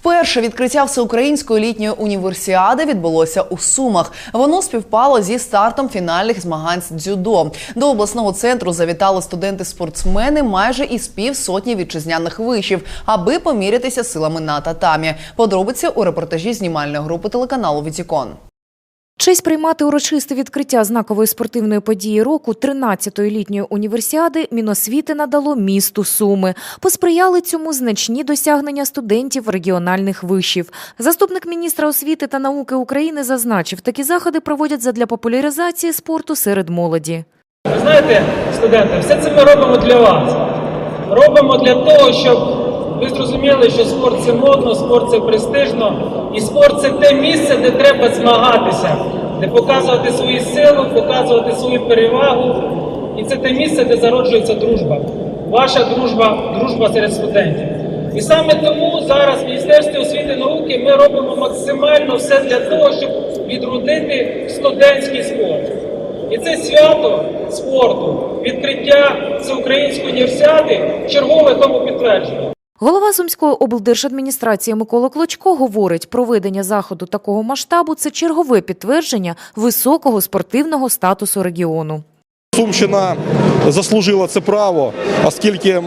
Вперше відкриття всеукраїнської літньої універсіади відбулося у Сумах. Воно співпало зі стартом фінальних змагань з дзюдо. До обласного центру завітали студенти-спортсмени майже із півсотні вітчизняних вишів, аби помірятися силами на татамі. Подробиці у репортажі знімальної групи телеканалу Вітікон. Честь приймати урочисте відкриття знакової спортивної події року 13-ї літньої універсіади Міносвіти надало місту Суми. Посприяли цьому значні досягнення студентів регіональних вишів. Заступник міністра освіти та науки України зазначив, такі заходи проводять задля популяризації спорту серед молоді. Ви знаєте, студенти, все це ми робимо для вас. Робимо для того, щоб ви зрозуміли, що спорт це модно, спорт це престижно, і спорт це те місце, де треба змагатися, де показувати свою силу, показувати свою перевагу. І це те місце, де зароджується дружба. Ваша дружба, дружба серед студентів. І саме тому зараз в Міністерстві освіти і науки ми робимо максимально все для того, щоб відродити студентський спорт. І це свято спорту, відкриття всеукраїнської універсіади чергове тому підтвердження. Голова Сумської облдержадміністрації Микола Клочко говорить, проведення заходу такого масштабу це чергове підтвердження високого спортивного статусу регіону. Сумщина заслужила це право, оскільки е,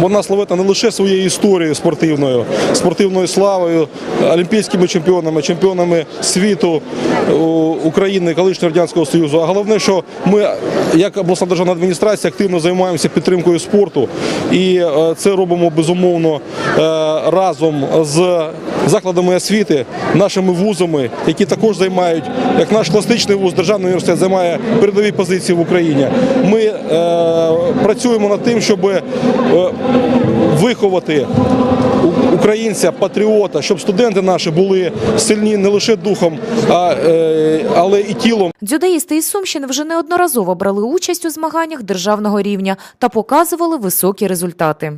вона славетна не лише своєю історією спортивною, спортивною славою, олімпійськими чемпіонами, чемпіонами світу е, України, колишнього радянського союзу. А головне, що ми, як обласна державна адміністрація, активно займаємося підтримкою спорту, і е, це робимо безумовно разом з закладами освіти, нашими вузами, які також займають, як наш класичний вуз, державний університет займає передові позиції в Україні. Ми е, працюємо над тим, щоб е, виховати українця, патріота, щоб студенти наші були сильні не лише духом, а, е, але і тілом. Дзюдоїсти із Сумщини вже неодноразово брали участь у змаганнях державного рівня та показували високі результати.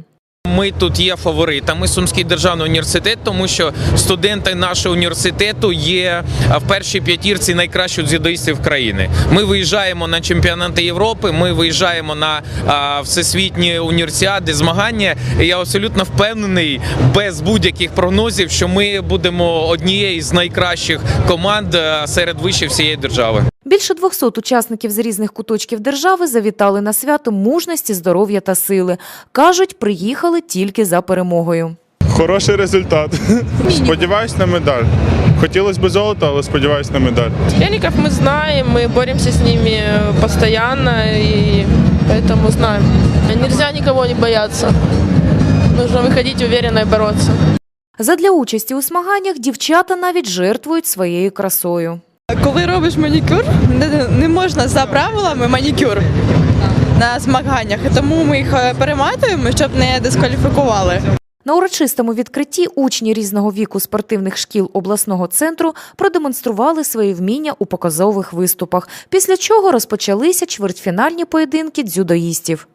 Ми тут є фаворитами Сумський державний університет, тому що студенти нашого університету є в першій п'ятірці найкращих дзюдоїстів країни. Ми виїжджаємо на чемпіонати Європи, ми виїжджаємо на всесвітні універсіади, змагання. І я абсолютно впевнений, без будь-яких прогнозів, що ми будемо однією з найкращих команд серед вишів всієї держави. Більше 200 учасників з різних куточків держави завітали на свято мужності, здоров'я та сили. Кажуть, приїхали тільки за перемогою. Хороший результат. Сподіваюсь на медаль. Хотілося б золота, але сподіваюсь на медаль. Соперников мы знаем, мы боремся с ними постоянно, и поэтому знаем. Нельзя никого не бояться. Нужно выходить уверенно и бороться. Задля участі у змаганнях дівчата навіть жертвують своєю красою. Коли робиш манікюр, не, не можна за правилами манікюр на змаганнях, тому ми їх е, перематуємо, щоб не дискваліфікували. На урочистому відкритті учні різного віку спортивних шкіл обласного центру продемонстрували свої вміння у показових виступах, після чого розпочалися чвертьфінальні поєдинки дзюдоїстів.